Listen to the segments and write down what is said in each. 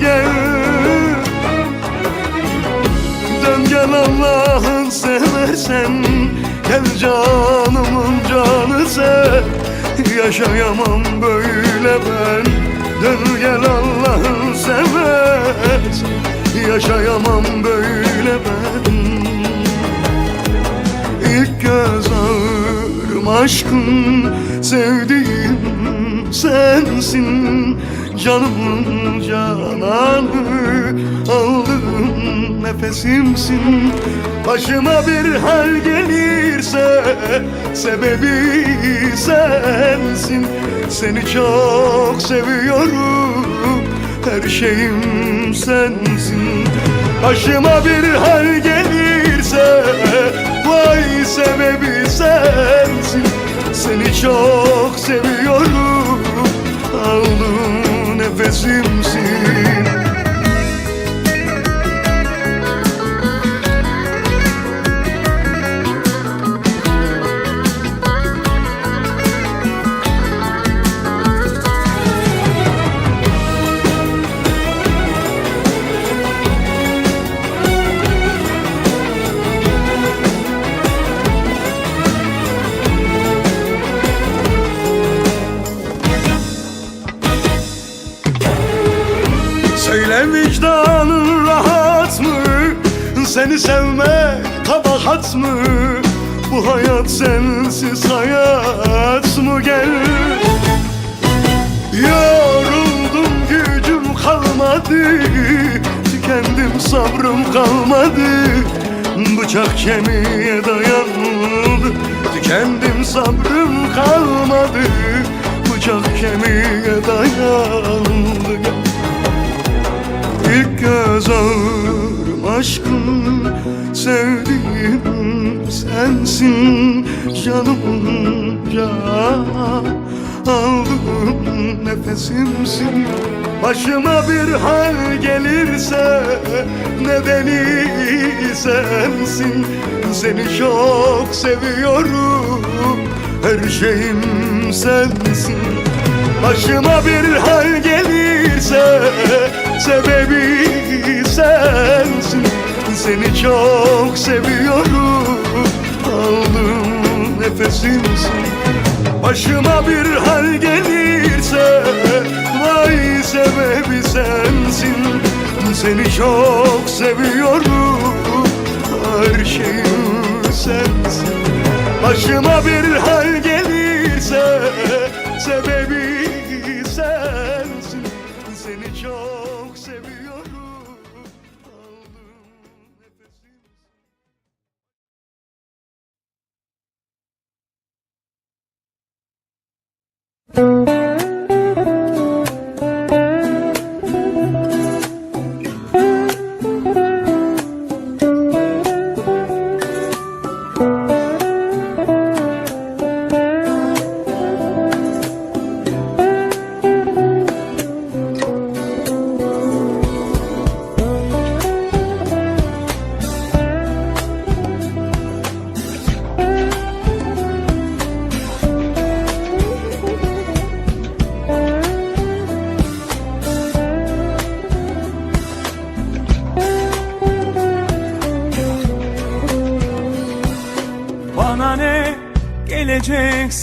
gel. Dön gel Allah'ın seversen Gel canımın canı sen. Yaşayamam böyle ben. Dön gel Allah'ın seversen Yaşayamam böyle ben. İlk göz ağrım aşkım Sevdiğim sensin Canımın cananı Aldığım nefesimsin. Başıma bir hal gelirse Sebebi sensin. Seni çok seviyorum Her şeyim sensin. Başıma bir hal gelirse Vay sebebi sensin. Seni çok seviyorum Aldığım nefesimsin Seni sevmek kabahat mı? Bu hayat sensiz hayat mı gel? Yoruldum gücüm kalmadı. Tükendim sabrım kalmadı. Bıçak kemiğe dayandı. Tükendim sabrım kalmadı. Bıçak kemiğe dayandı. İlk göz ağrım aşkım Sevdiğim sensin Canımın can Aldığım nefesimsin. Başıma bir hal gelirse Nedeni sensin. Seni çok seviyorum Her şeyim sensin. Başıma bir hal gelirse Sebebi sensin Seni çok seviyorum. Aldığım nefesimsin. Başıma bir hal gelirse Vay sebebi sensin. Seni çok seviyorum. Her şeyim sensin. Başıma bir hal gelirse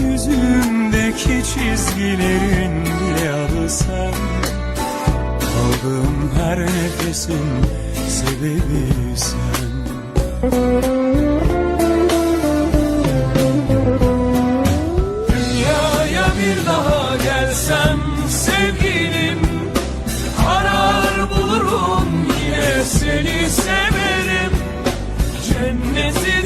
Yüzümdeki çizgilerin bile adı sen. Aldığım her nefesin sebebi sen. Dünyaya bir daha gelsem sevgilim Arar bulurum yine seni severim. Cenneti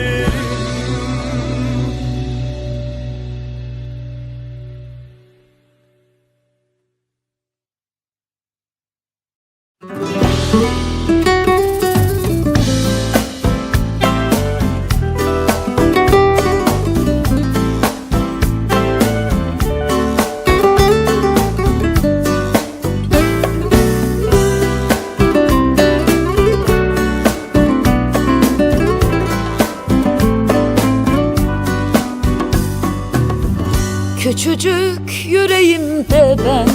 Küçücük yüreğimde ben.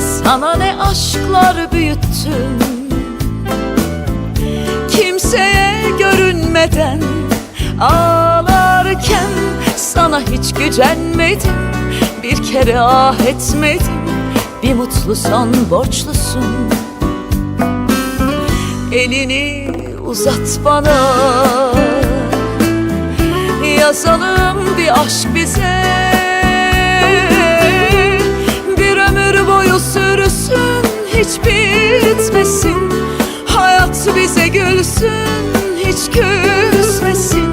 Sana ne aşklar büyüttüm. Kimseye görünmeden Ağlarken sana hiç gücenmedim. Bir kere ah etmedim Bir mutlu son borçlusun. Elini uzat bana Yazalım bir aşk bize. Bir ömür boyu sürsün hiç bitmesin. Hayat bize gülsün hiç küsmesin.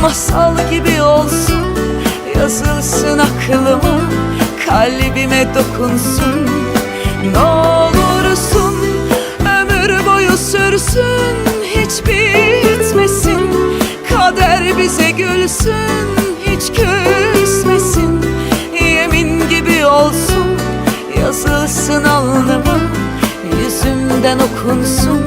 Masal gibi olsun yazılsın aklıma Kalbime dokunsun. Ne olursun Ömür boyu sürsün hiç bitmesin Kader bize gülsün hiç küsmesin. Yemin gibi olsun yazılsın alnıma Yüzümden okunsun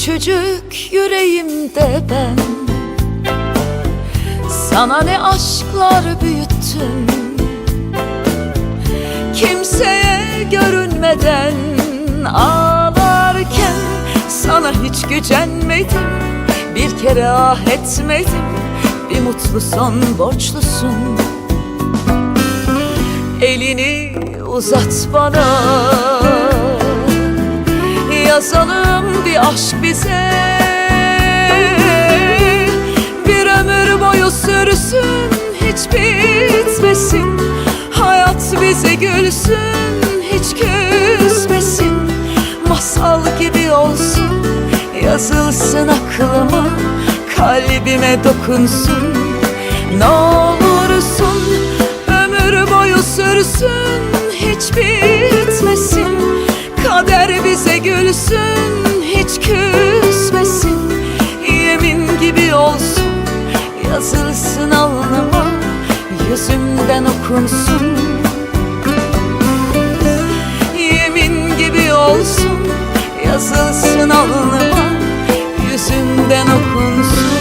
Küçücük yüreğimde ben. Sana ne aşklar büyüttüm. Kimseye görünmeden Ağlarken sana hiç gücenmedim. Bir kere ah etmedim Bir mutlu son borçlusun. Elini uzat bana Yazalım bir aşk bize. Bir ömür boyu sürsün hiç bitmesin. Hayat bize gülsün hiç küsmesin. Masal Yazılsın aklıma Kalbime dokunsun. Ne olursun Ömür boyu sürsün Hiç bitmesin Kader bize gülsün Hiç küsmesin. Yemin gibi olsun Yazılsın alnıma Yüzümden okunsun. Yemin gibi olsun Yazılsın alnıma Yüzümden okunsun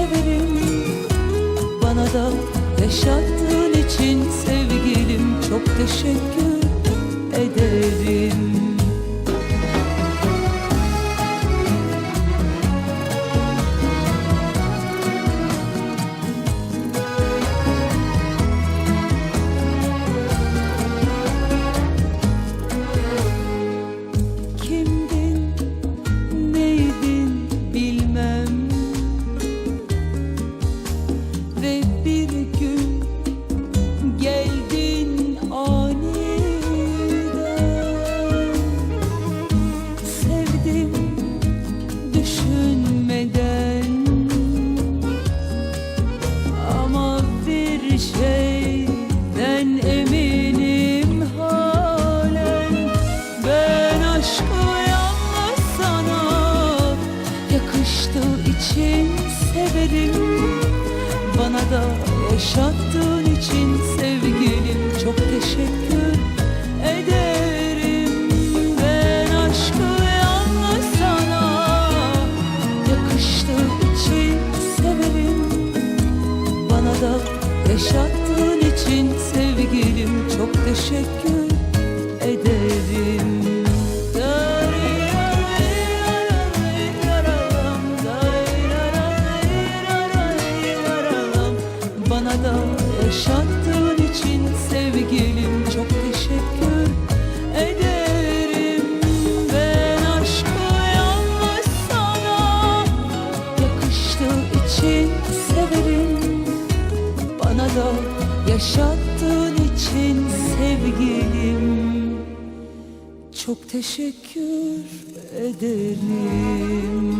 severim bana da yaşattığın için sevgilim çok teşekkür ederim. Bana da yaşattığın için teşekkür ederim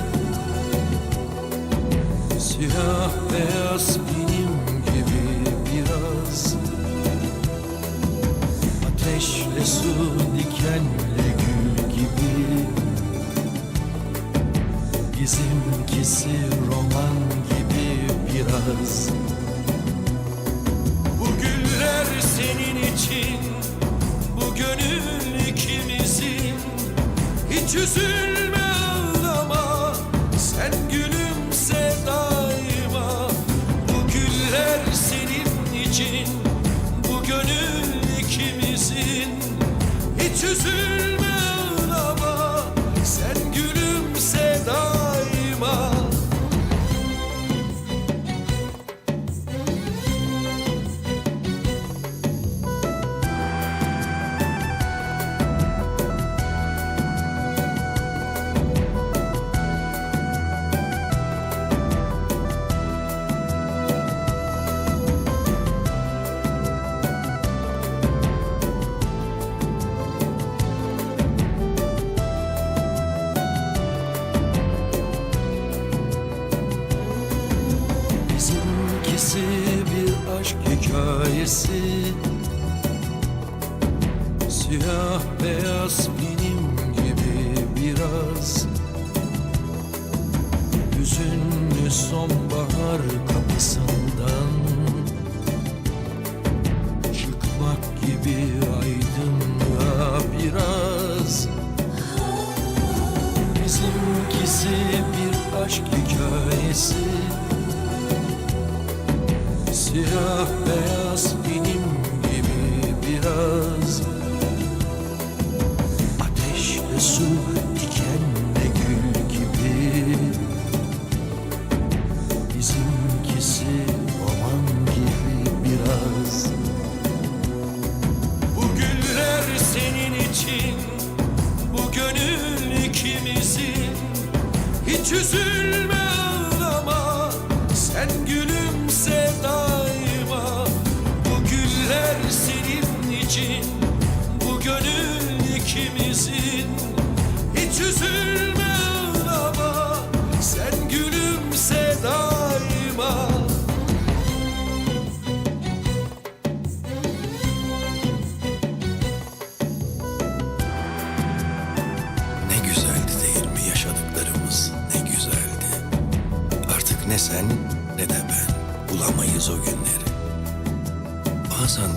Siyah beyaz benim gibi biraz. Ateşle su dikenle gül gibi. Bizimkisi roman gibi biraz. Bu güller senin için Bu gönül ikimizin. Hiç üzülme Hiç hikayesi Bizimkisi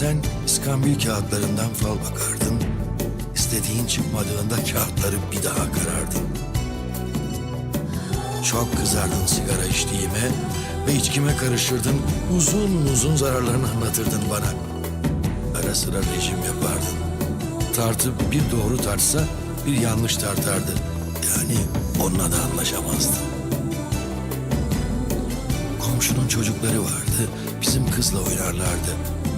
Sen iskambil kağıtlarından fal bakardın. İstediğin çıkmadığında kağıtları bir daha karardın. Çok kızardın sigara içtiğime ve içkime karışırdın. Uzun uzun zararlarını anlatırdın bana. Ara sıra rejim yapardın. Tartı bir doğru tartsa bir yanlış tartardı. Yani onunla da anlaşamazdın. Komşunun çocukları vardı. Bizim kızla oynarlardı.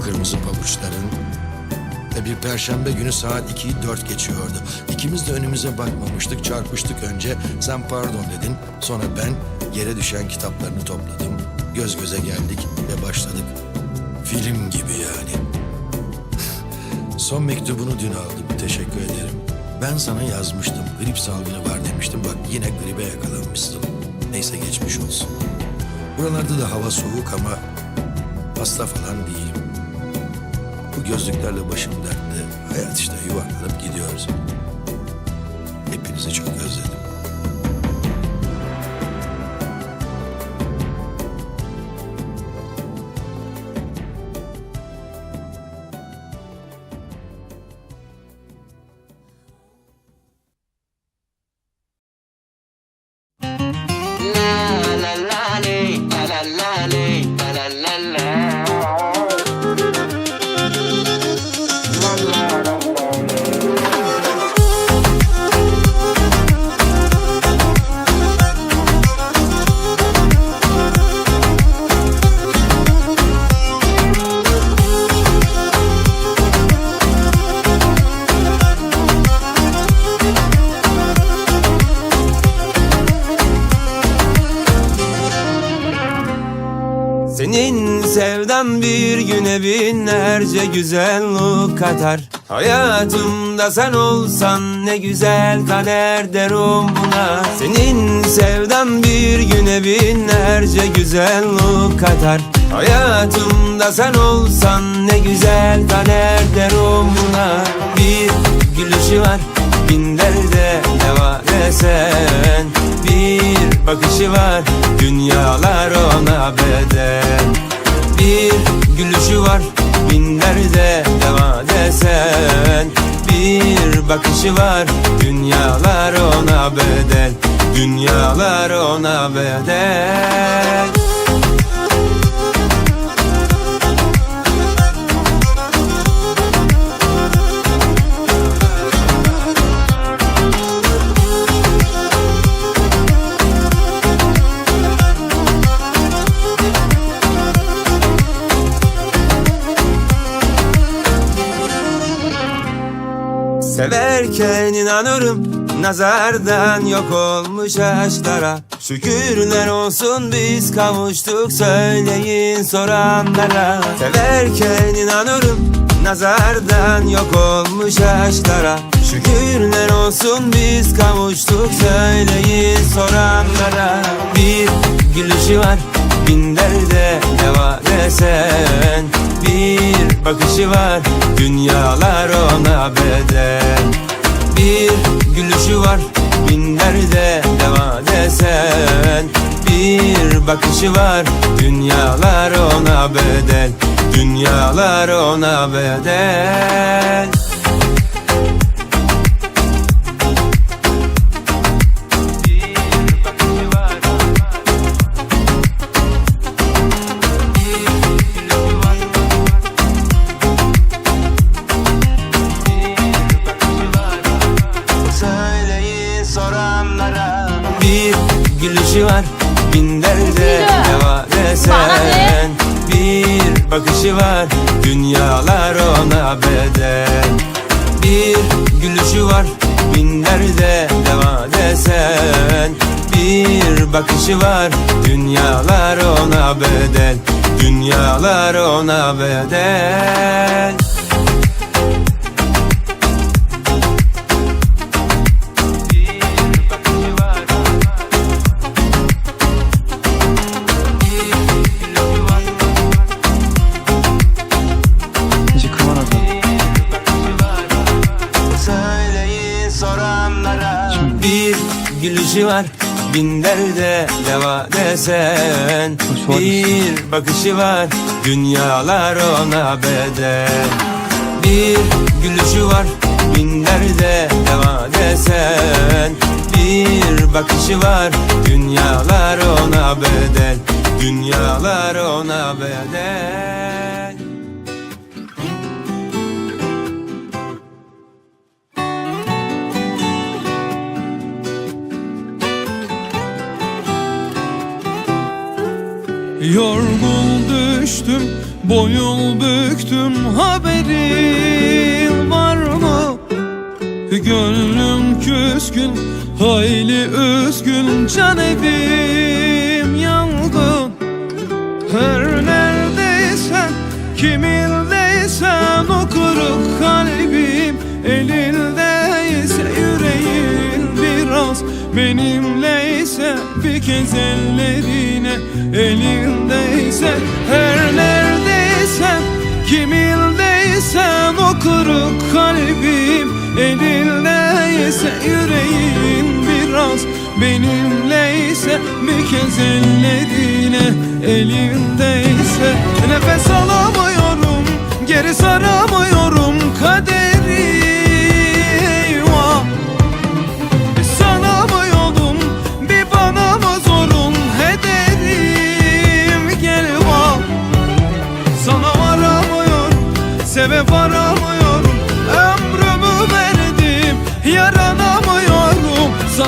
kırmızı pabuçların ve bir perşembe günü saat 2'yi 4 geçiyordu. İkimiz de önümüze bakmamıştık, çarpıştık önce. Sen pardon dedin, sonra ben yere düşen kitaplarını topladım. Göz göze geldik ve başladık. Film gibi yani. Son mektubunu dün aldım, teşekkür ederim. Ben sana yazmıştım, grip salgını var demiştim. Bak yine gribe yakalanmışsın. Neyse geçmiş olsun. Buralarda da hava soğuk ama hasta falan değilim. Bu gözlüklerle başım dertte. Hayat işte yuvarlanıp gidiyoruz. Hepinizi çok özledim. Binlerce güzellik katar Hayatımda sen olsan ne güzel kader derim buna. Senin sevdan bir güne binlerce güzellik katar Hayatımda sen olsan ne güzel kader derim buna. Bir gülüşü var bin derde ne var desen. Bir bakışı var dünyalar ona bedel Bir gülüşü var. Bin derde deva desen Bir bakışı var. Dünyalar ona bedel Dünyalar ona bedel Severken inanırım Nazardan yok olmuş aşklara. Şükürler olsun biz kavuştuk Söyleyin soranlara. Severken inanırım Nazardan yok olmuş aşklara. Şükürler olsun biz kavuştuk Söyleyin soranlara. Bir gülüşü var bin derde ne desen. Bir bakışı var dünyalar ona bedel Bir gülüşü var. Bin derde deva desen Bir bakışı var. Dünyalar ona bedel Dünyalar ona bedel gülüşü var bin derde ne var desen Bir bakışı var dünyalar ona bedel. Bir gülüşü var bin derde ne var desen Bir bakışı var dünyalar ona bedel. Dünyalar ona bedel bin derde deva desen Bir bakışı var dünyalar ona bedel. Bir gülüşü var bin derde deva desen Bir bakışı var dünyalar ona bedel. Dünyalar ona bedel Yorgun düştüm, boyun büktüm haberin var mı? Gönlüm küskün, hayli üzgün can evim yangın Her neredeysen, kimindeysen o kırık kalbim Elindeyse benimleyse Bir kez ellerine elindeyse Her neredeysen, kimindeysen o kırık kalbim Elindeyse yüreğin biraz benimleyse Bir kez ellerine elindeyse. Nefes alamıyorum geri saramıyorum kaderi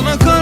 My kar